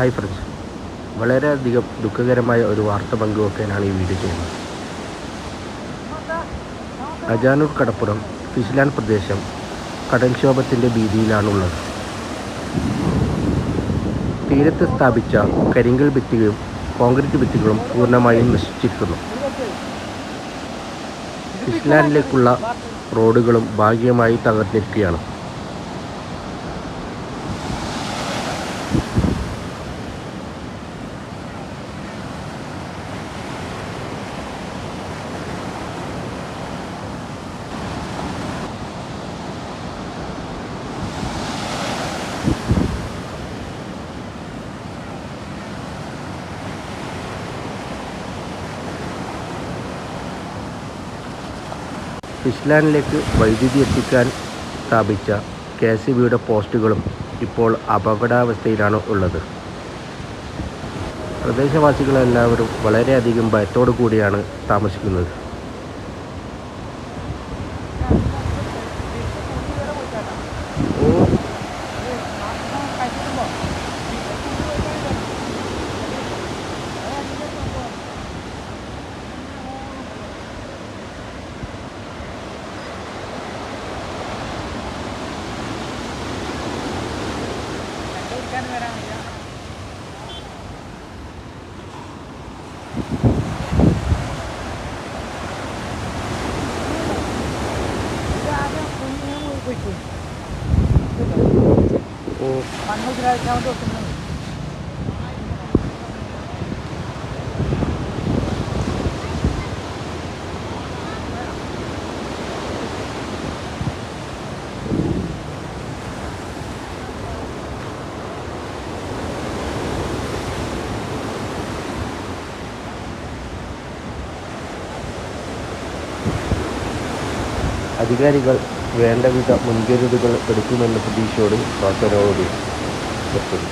Hi friends വളരെയധികം ദുഃഖകരമായ ഒരു വാർത്ത പങ്കുവെക്കാനാണ് ഈ വീഡിയോ ചെയ്യുന്നത്. അജാനൂർ കടപ്പുറം ഫിഷ്ലാൻഡ് പ്രദേശം കടൽക്ഷോഭത്തിന്റെ ഭീതിയിലാണുള്ളത്. തീരത്ത് സ്ഥാപിച്ച കരിങ്കൽ ഭിത്തികളും കോൺക്രീറ്റ് ഭിത്തികളും പൂർണമായും നശിച്ചിരിക്കുന്നു. ഫിഷ്ലാൻഡിലേക്കുള്ള റോഡുകളും ഭാഗികമായി തകർന്നിരിക്കുകയാണ്. ഫിഷ്ലാൻഡിലേക്ക് വൈദ്യുതി എത്തിക്കാൻ സ്ഥാപിച്ച കെ സി ബിയുടെ പോസ്റ്റുകളും ഇപ്പോൾ അപകടാവസ്ഥയിലാണ് ഉള്ളത്. പ്രദേശവാസികളെല്ലാവരും വളരെയധികം ഭയത്തോടു കൂടിയാണ് താമസിക്കുന്നത്. ഓ മണ്ണൂത്തിലഴിക്കാൻ വേണ്ടി അധികാരികൾ വേണ്ടവിധ മുൻകരുതലുകൾ എടുക്കുമെന്ന പ്രതീക്ഷയോടെ വാർത്തകളോട് നിർത്തുന്നു